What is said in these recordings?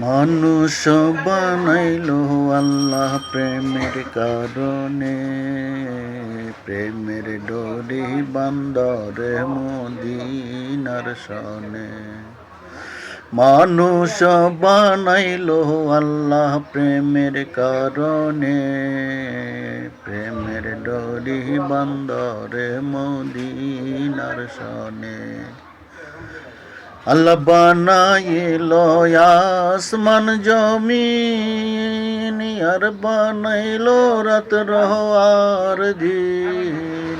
মানুষ বানাইল আল্লাহ প্রেমের কারণে। প্রেমের ডোরি বান্দরে মদিনার সনে মানুষ বানাইল আল্লাহ প্রেমের কারণে। প্রেমের ডোরি বান্দরে মদিনার সনে আল্লাহ বানাইল আসমান, জমিন, আর বানাইল রাত রহার দিন।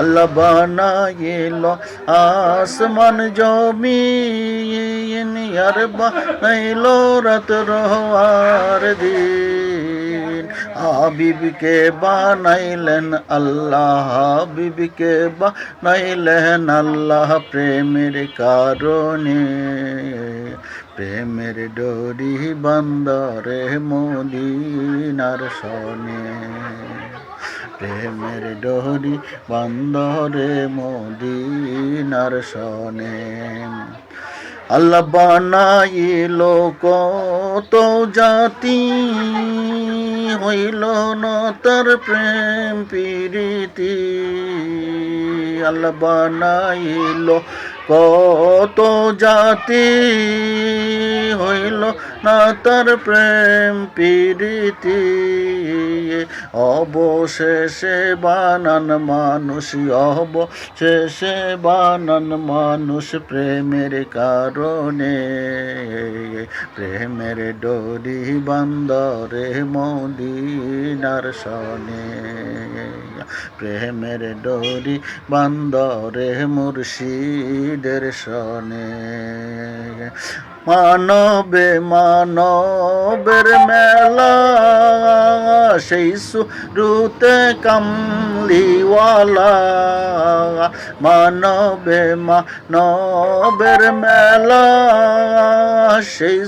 আল্লাহ বানাইল আসমান, জমিন, আর বানাইল রাত রহার দিন। হাবিবকে বানাইলেন আল্লাহ, হাবিবকে বানাইলেন আল্লাহ প্রেমের কারণে। প্রেমের ডোরি বন্দরে মদিনার সনে। প্রেমের ডোরি বন্দরে মদিনার সনে। আল্লাহ বানাইল তো জাতি হইল না তার প্রেম প্রীতি। আল্লাহ বানাইল কত জাতি হইল না তার প্রেম প্রীতি? অবশেষে বানান মানুষ, অবশেষে বানান মানুষ প্রেমের কারণে। প্রেমের ডোরি বন্দরে মদিনার সনে। প্রেমের ডোরি বন্দরে মুর্শিদের সনে মানবে মানবের মেলা। সেই সুরুতে কামলিওয়ালা। মানবে মানবের মেলা। সেই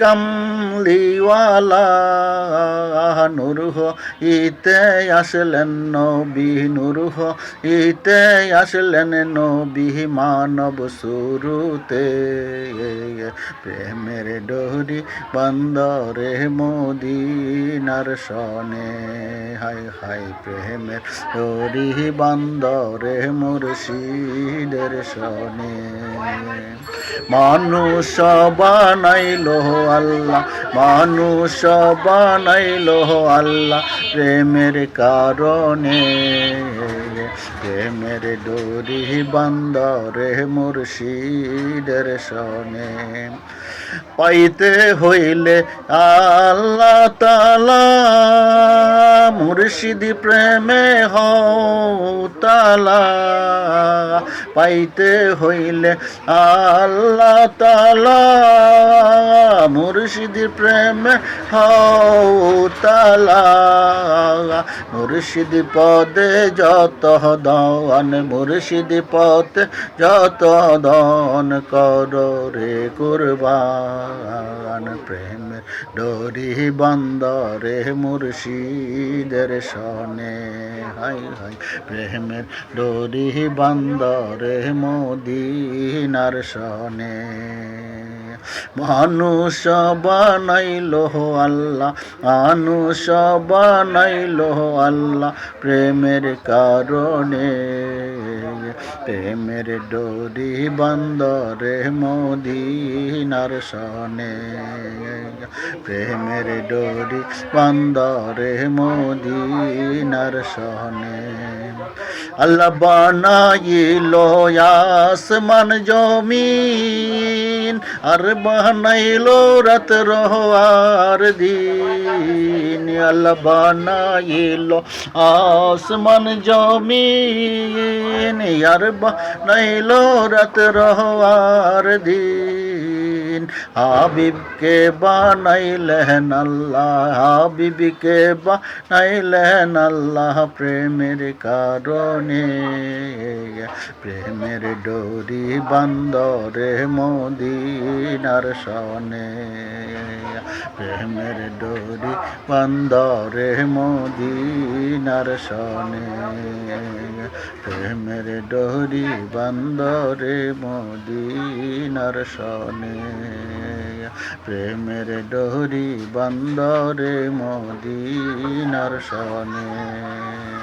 কামলিওয়ালা নুরহ ইতে আসলেন নবী, নুরহ ইতে আসলেন নবী মানব সুরুতে প্রেমের ডোরি বন্দরে মদিনার সনে হাই হাই প্রেমের ডোরি বন্দরে মুর্শিদের সনে। মানুষ বানাইল আল্লাহ মানুষ বানাইল আল্লাহ। প্রেমের কারণে, প্রেমের ডোরি বন্দরে মুর্শিদের সনে পাইতে হইলে আল্লাহ তালা মুর্শিদি প্রেমে হতালা পাইতে হইলে আল্লাহ তালা মুর্শিদি প্রেমে হতালা মুর্শিদি পদে যত দন মুর্শিদি পথে যত দন কর রে কুরবান। প্রেমের ডোরি বন্দরে মুর্শিদের সনে হাই হাই প্রেমের ডোরি বন্দরে মদিনার সনে মানুষ বানাইল আল্লাহ মানুষ বানাইল আল্লাহ প্রেমের কারণে। প্রেমের ডোরি বন্দরে মদিনার সনে। প্রেমের ডোরি বন্দরে মদিনার সনে। আল্লাহ বানাইল আসমান জমিন, আর বানাইল রাত রহার দিন। আল্লাহ বানাইল আসমান জমিন আর বানাইল রাত রহার দিন। হাবিবকে বানাইলেন আল্লাহ হাবিবকে বানাইলেন আল্লাহ প্রেমের কারণে। প্রেমের ডোরি বন্দরে মদিনার সনে। প্রেমের ডোরি বন্দরে মদিনার সনে। প্রেমের ডোরি বন্দরে মদিনার সনে। প্রেমের ডোরি বন্দরে মদিনার সনে।